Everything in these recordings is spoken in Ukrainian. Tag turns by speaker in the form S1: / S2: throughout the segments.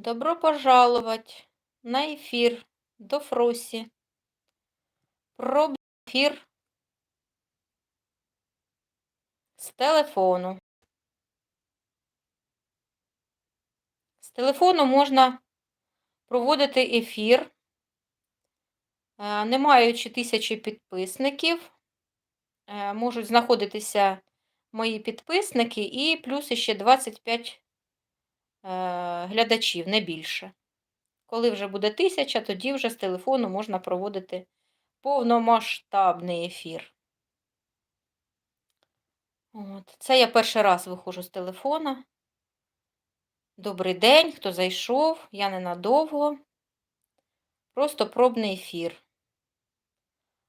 S1: Добро пожаловать на эфир до Фроси. Пробний ефір з телефону. З телефону можна проводити ефір, е, не маючи тисячі підписників. Е, можуть знаходитися мої підписники і плюс ще 25 е, глядачів, не більше. Коли вже буде тисяча, тоді вже з телефону можна проводити повномасштабний ефір. От. Це я перший раз виходжу з телефона. Добрий день, хто зайшов, я ненадовго. Просто пробний ефір.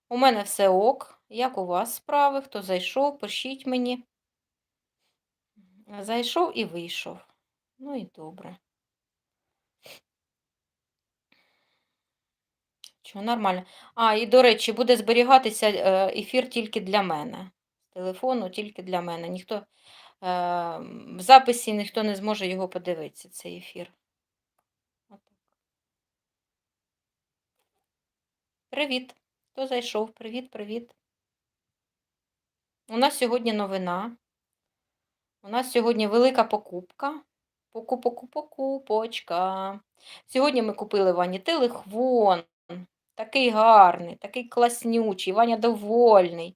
S1: У мене все ок. Як у вас справи? Хто зайшов, пишіть мені. Зайшов і вийшов. Ну і добре. Що, нормально. А, і, до речі, буде зберігатися е, ефір тільки для мене. З телефону тільки для мене. Ніхто е, в записі ніхто не зможе його подивитися, цей ефір. Привіт! Хто зайшов? Привіт, привіт. У нас сьогодні новина. У нас сьогодні велика покупка. Покупочка. Сьогодні ми купили Вані телефон. Такий гарний, такий класнючий, Ваня довольний.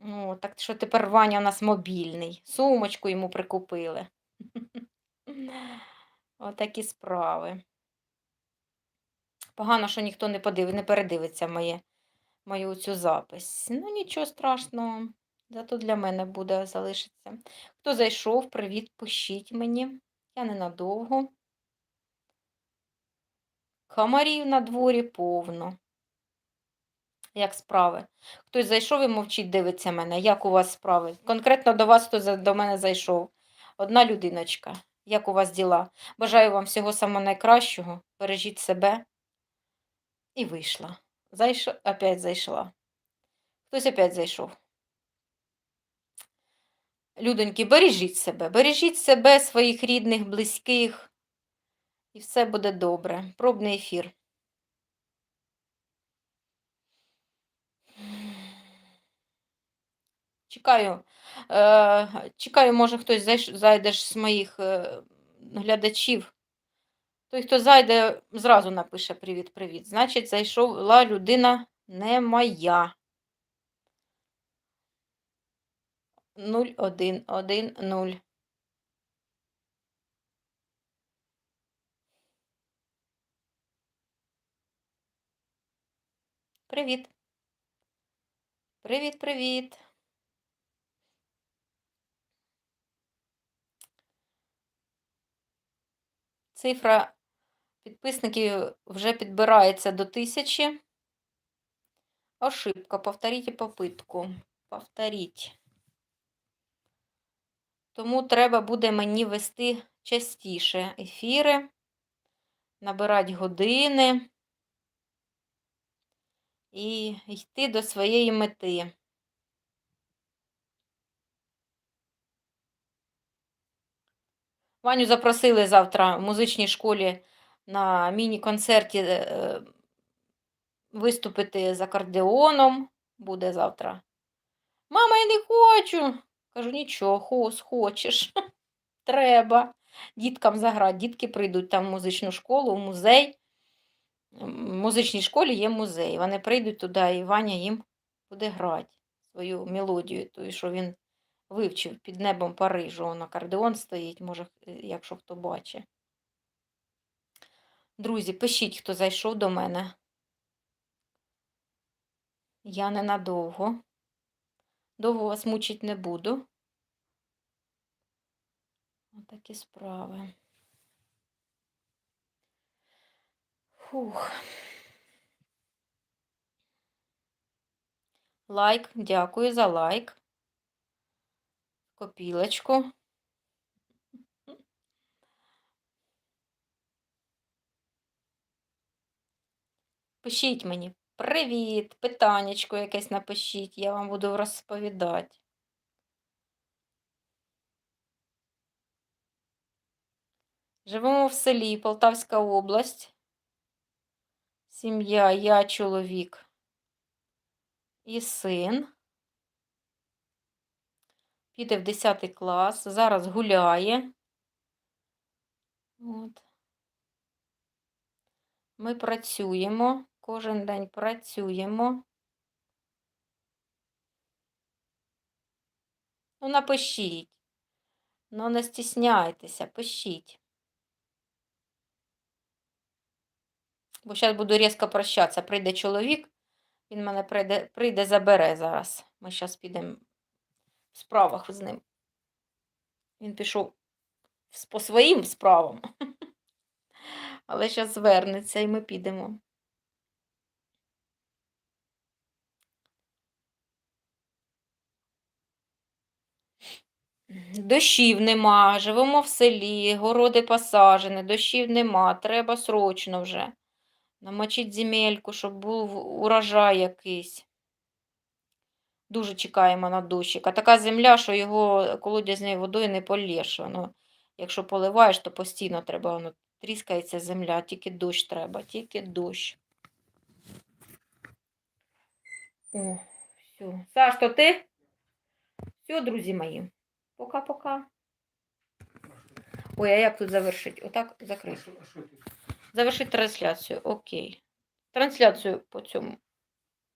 S1: О, Так що тепер Ваня у нас мобільний. Сумочку йому прикупили. Отакі справи. Погано, що ніхто не подив... не передивиться моє, мою цю запись. Ну, нічого страшного, зато для мене буде залишиться. Хто зайшов, привіт, пишіть мені. Я ненадовго. Комарів на дворі повно. Як справи? Хтось зайшов і мовчить, дивиться мене. Як у вас справи? Конкретно до вас, хто до мене зайшов. Одна людиночка. Як у вас діла? Бажаю вам всього самого найкращого. Бережіть себе. І вийшла. Зайш... Опять зайшла. Хтось опять зайшов. Людоньки, бережіть себе, бережіть себе, своїх рідних, близьких. І все буде добре. Пробний ефір. Чекаю, е, чекаю, може, хтось зайде з моїх е, глядачів. Той, хто зайде, зразу напише Привіт-привіт. Значить, зайшла людина не моя. 0110. Привіт. Привіт-привіт. Цифра підписників вже підбирається до тисячі. Ошибка. Повторіть попитку. Повторіть. Тому треба буде мені вести частіше ефіри, набирати години і йти до своєї мети. Ваню запросили завтра в музичній школі на міні-концерті е, виступити з акордеоном. Буде завтра. Мама, я не хочу. Кажу, нічого, хочеш. Треба діткам заграти. Дітки прийдуть там в музичну школу, в музей в музичній школі є музей. Вони прийдуть туди, і Ваня їм буде грати свою мелодію, ту, що він вивчив під небом Парижу. Он акордеон стоїть, може, якщо хто бачить. Друзі, пишіть, хто зайшов до мене. Я ненадовго. Довго вас мучить не буду. Отакі справи. Фух. Лайк, дякую за лайк. Копілочку. Пишіть мені привіт, питаннячко якесь напишіть, я вам буду розповідати. Живемо в селі, Полтавська область. Сім'я, я, чоловік і син. Піде в 10 клас. Зараз гуляє. От. Ми працюємо. Кожен день працюємо. Ну, напишіть. Ну, не стісняйтеся, пишіть. Бо зараз буду різко прощатися. Прийде чоловік, він мене прийде, прийде забере зараз. Ми зараз підемо в справах з ним. Він пішов по своїм справам. Але зараз звернеться і ми підемо. Дощів нема, живемо в селі, городи посажені, дощів нема, треба срочно вже. Намочить земельку, щоб був урожай якийсь. Дуже чекаємо на дощик. А така земля, що його колодязною водою не полєш. Воно, якщо поливаєш, то постійно треба, воно тріскається земля, тільки дощ треба, тільки дощ. О, все. Саш, то ти? Все, друзі мої. Пока-пока. Ой, а як тут завершити? Отак закрити. Завершити трансляцію. Окей. Трансляцію по цьому.